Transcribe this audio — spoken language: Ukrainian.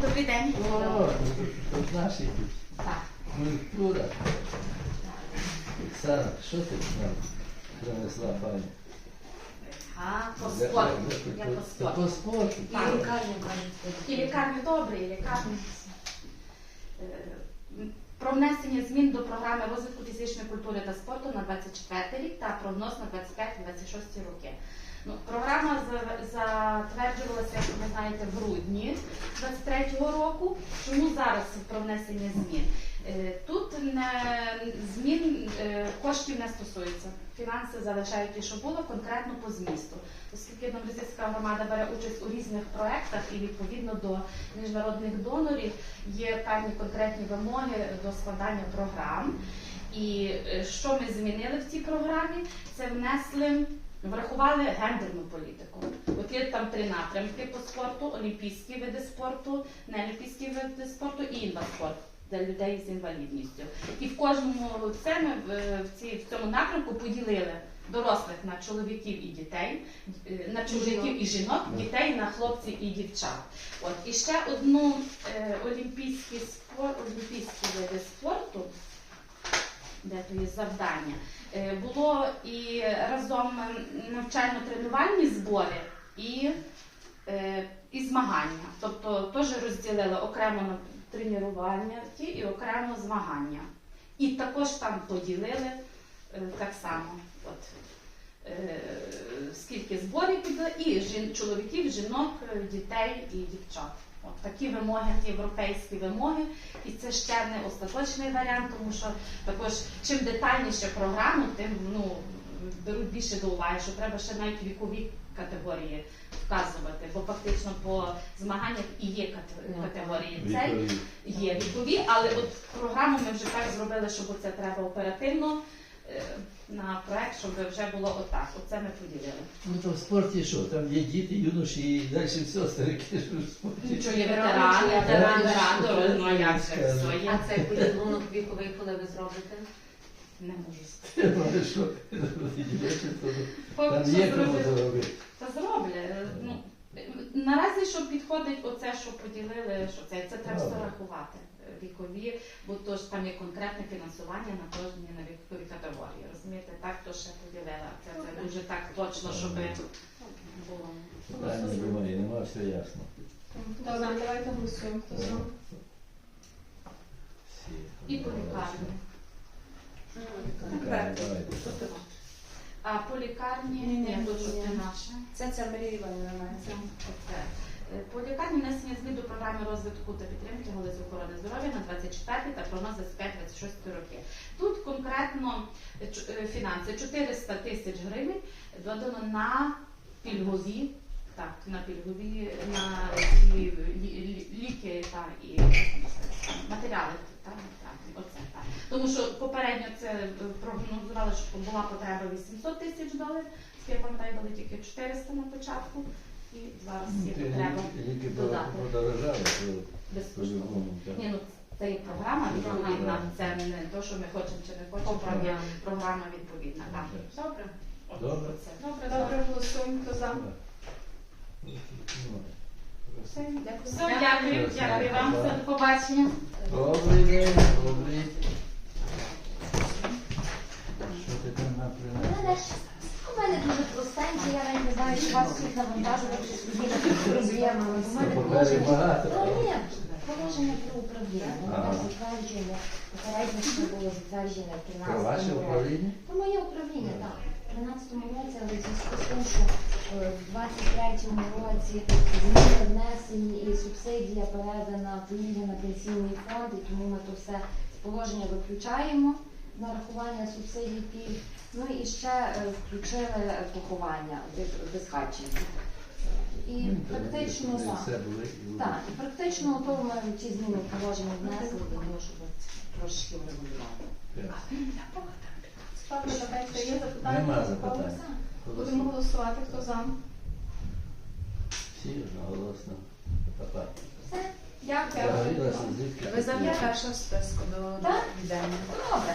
Добрий день. О, тут наші тут. Так. Культура. Оксана, що ти нам принесла пані? А, по спорту. Я по спорту. По спорту. Так. І лікарню кажуть. І лікарні добре, і лікарні. Е, Про внесення змін до програми розвитку фізичної культури та спорту на 24 рік та прогноз на 25-26 роки. Ну, програма затверджувалася, як ви знаєте, в грудні 23-го року. Чому зараз про внесення змін? Е, Тут не, змін е, коштів не стосується. Фінанси залишають ті, що було, конкретно по змісту. Оскільки Доброзівська громада бере участь у різних проєктах і відповідно до міжнародних донорів є певні конкретні вимоги до складання програм. І е, що ми змінили в цій програмі? Це внесли, врахували гендерну політику. От є там три напрямки по спорту: олімпійські види спорту, неолімпійські види спорту і інваспорт для людей з інвалідністю. І в кожному це ми в, цій, в цьому напрямку поділили дорослих на чоловіків і дітей, е, на чоловіків і жінок, дітей на хлопців і дівчат. От і ще одну е, олімпійський спорт, олімпійські види спорту, де то є завдання. Е, було і разом навчально-тренувальні збори і, е, і змагання. Тобто теж розділили окремо на тренування ті і окремо змагання. І також там поділили е, так само. От, скільки зборів піде, і жін, чоловіків, жінок, дітей і дівчат. От такі вимоги, європейські вимоги, і це ще не остаточний варіант, тому що також чим детальніше програму, тим ну, беруть більше до уваги, що треба ще навіть вікові категорії вказувати, бо фактично по змаганнях і є кате- категорії. Цей є вікові, але от програму ми вже так зробили, щоб це треба оперативно на проект, щоб вже було отак. Оце ми поділили. Ну то в спорті що? Там є діти, юноші і далі все, старики ж в спорті. Нічого є ветерани, ветерани, ветерани, ну а як же все є. А цей підрахунок віковий, коли ви зробите? Не можу сказати. Що? Там що є кому заробити. Та зроблять. Ну, наразі, що підходить оце, що поділили, що це, це треба все рахувати. Вікові, бо то ж там є конкретне фінансування на кожній на вікові категорії. Розумієте, так то ще поділили. Це, це дуже так точно, щоб було. Питання немає, нема, все ясно. Добре, давайте голосуємо. Хто за? І по лікарні. А по лікарні, Ні, ні, ні, тут ні, що ні. це наше. Це ця Марія Іванівна має. Це оце. Е, По лікарні внесення змін до програми розвитку та підтримки галузі охорони здоров'я на 24 та прогноз 25-26 роки. Тут конкретно е, е, фінанси 400 тисяч гривень додано на пільгові, так, на пільгові, на лі- ліки та і матеріали. Тому що попередньо це е, прогнозували, що була потреба 800 тисяч доларів, я пам'ятаю, дали тільки 400 на початку. І Ну, потреба ліки- Ліки додати. подорожали, то безкоштовно. Ні, ну це є програма відповідна, це не те, що ми хочемо чи не хочемо, там програма відповідна. Так. Добре? Добре. це. Добре, добре, голосуємо. Хто за? Все, дякую. Дякую, дякую вам. До побачення. Добрий день, добрий. Що ти там напряму? Мене дуже простенько, я навіть не знаю, чи вас всіх навантажувати проблемами. У мене положення. багато. Положення про управління. Воно затверджене, попередньо ще було затверджене в 13 Про році. управління? Ну, моє управління, так. В 13-му році, але в зв'язку з тим, що е, в 23-му році зміни внесені і субсидія передана пільги на пенсійний фонд, і тому ми то все з положення виключаємо нарахування субсидій пільг. Ну і ще е, включили поховання без- І Ну, практично так. і були. Так, і практично то ми ті зміни положення внесли для того, щоб трошки врегулювати. Так. Є запитання? Нема запитань. Будемо голосувати. Хто за? Всі одноголосно. Все, Дякую. Ви завжди перша в списку до Так? віддання. добре.